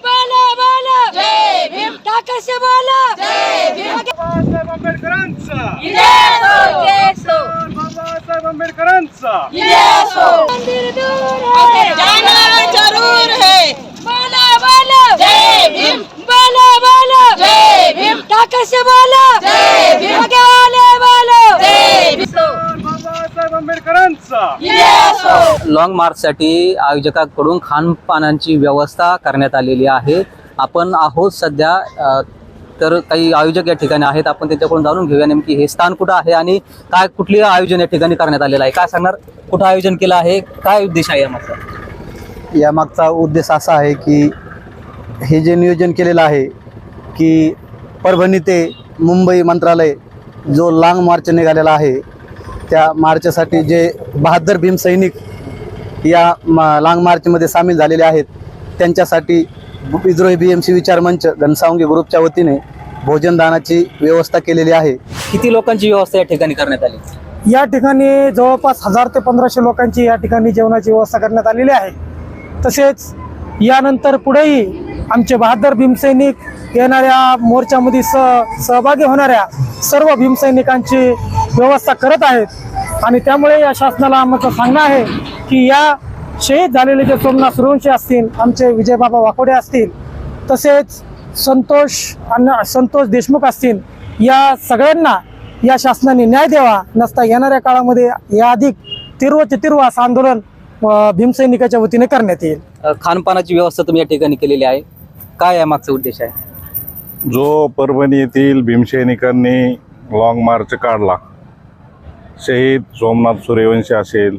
बोला बोला! जय भीम टाकाशे बोला! जय भीम बाबासाहेब आंबेडकरांचा! येसो बाबासाहेब आंबेडकरांचा! मंदिर दूर है जाना जरूर है बोला बोला जय भीम बोला बोला जय भीम टाकाशे बोला जय भीम आगे वाले बोलो जय भीम बाबासाहेब आंबेडकरांचा येसो लॉंग मार्चसाठी आयोजकाकडून खानपानांची व्यवस्था करण्यात आलेली आहे. आपण आहोत सध्या तर काही आयोजक या ठिकाणी आहेत. आपण त्यांच्याकडून जाणून घेऊया नेमकी हे स्थान कुठं आहे आणि काय कुठले आयोजन या ठिकाणी करण्यात आलेलं आहे. काय सांगणार? कुठं आयोजन केलं आहे? काय उद्देश आहे यामागचा? यामागचा उद्देश असा आहे की हे जे नियोजन केलेलं आहे की परभणी ते मुंबई मंत्रालय जो लाँग मार्च निघालेला आहे त्या मार्चसाठी जे बहादर भीम सैनिक या मा लाँग मार्चमध्ये सामील झालेले आहेत. त्यांच्यासाठी विद्रोही बी एम सी विचार मंच घनसावंगी ग्रुपच्या वतीने भोजनदानाची व्यवस्था केलेली आहे. किती लोकांची व्यवस्था या ठिकाणी करण्यात आली? या ठिकाणी जवळपास हजार ते पंधराशे लोकांची या ठिकाणी जेवणाची व्यवस्था करण्यात आलेली आहे. तसेच यानंतर पुढेही आमचे बहादर भीमसैनिक येणाऱ्या मोर्चामध्ये स सहभागी होणाऱ्या सर्व भीमसैनिकांची व्यवस्था करत आहेत. आणि त्यामुळे या शासनाला आमचं सांगणं आहे की या शहीद झालेले जे सोमनाथ सुरवंशी असतील आमचे विजयबाबा वाकोडे असतील तसेच संतोष अन्न संतोष देशमुख असतील या सगळ्यांना या शासनाने न्याय द्यावा. नसता येणाऱ्या काळामध्ये या अधिक तिरवचे तिरव असं आंदोलन भीमसैनिकाच्या वतीने करण्यात येईल. खानपानाची व्यवस्था तुम्ही या ठिकाणी केलेली आहे. काय यामागचा उद्देश आहे? जो परभणी येथील भीमसैनिकांनी लाँग मार्च काढला शहीद सोमनाथ सूर्यवंशी असेल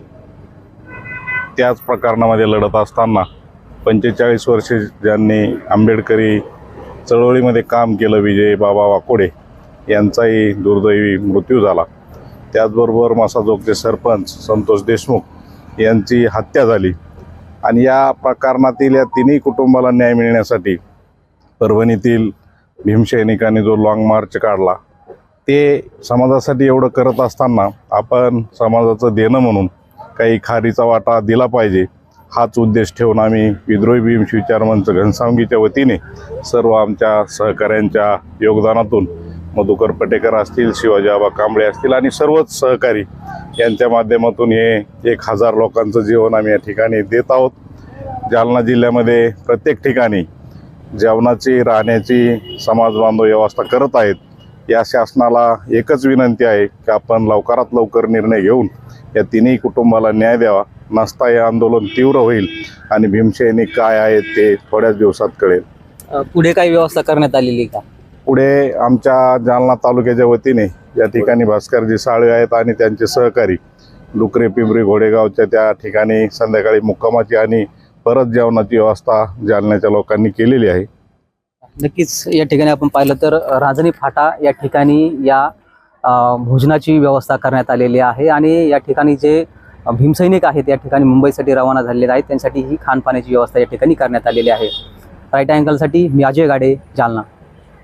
त्याच प्रकरणामध्ये लढत असताना पंचेचाळीस वर्षे ज्यांनी आंबेडकरी चळवळीमध्ये काम केलं विजय बाबा वाकोडे यांचाही दुर्दैवी मृत्यू झाला. त्याचबरोबर मसाजोगचे सरपंच संतोष देशमुख यांची हत्या झाली. आणि या प्रकरणातील या तिन्ही कुटुंबाला न्याय मिळण्यासाठी परभणीतील भीमसैनिकांनी जो लाँग मार्च काढला ते समाजासाठी एवढं करत असताना आपण समाजाचं देणं म्हणून काही खारीचा वाटा दिला पाहिजे. हाच उद्देश ठेवून आम्ही विद्रोही भीम शिवचार मंच घनसावंगीच्या वतीने सर्व आमच्या सहकाऱ्यांच्या योगदानातून मधुकर पटेकर असतील शिवाजीबा कांबळे असतील आणि सर्वच सहकारी यांच्या माध्यमातून हे एक हजार लोकांचं जीवन आम्ही या ठिकाणी देत आहोत. जालना जिल्ह्यामध्ये प्रत्येक ठिकाणी जेवणाची राहण्याची समाज बांधव व्यवस्था करत आहेत. या शासनाला एकच विनंती आहे की आपण लवकरात लवकर निर्णय घेऊन या तिन्ही कुटुंबाला न्याय द्यावा. नसता हे आंदोलन तीव्र होईल आणि भीमसैनिक काय आहेत ते थोड्याच दिवसात कळेल. पुढे काही व्यवस्था करण्यात आलेली आहे का? पुढे आमच्या जालना तालुक्याच्या वतीने या ठिकाणी भास्करजी साळवे आहेत आणि त्यांचे सहकारी डुकरे पिंपरी घोडेगावच्या त्या ठिकाणी संध्याकाळी मुक्कामाची आणि परत जेवणाची व्यवस्था जालन्याच्या लोकांनी केलेली आहे. नक्कीच या ठिकाणी आपण पाहिलं तर राजनी फाटा या ठिकाणी या भोजनाची व्यवस्था करण्यात आलेली आहे आणि या ठिकाणी जे भीमसैनिक आहेत या ठिकाणी मुंबईसाठी रवाना झालेले आहेत त्यांसाठी ही खानपाण्याची व्यवस्था या ठिकाणी करण्यात आलेली आहे. राईट अँगलसाठी मी अजय गाडे जालना.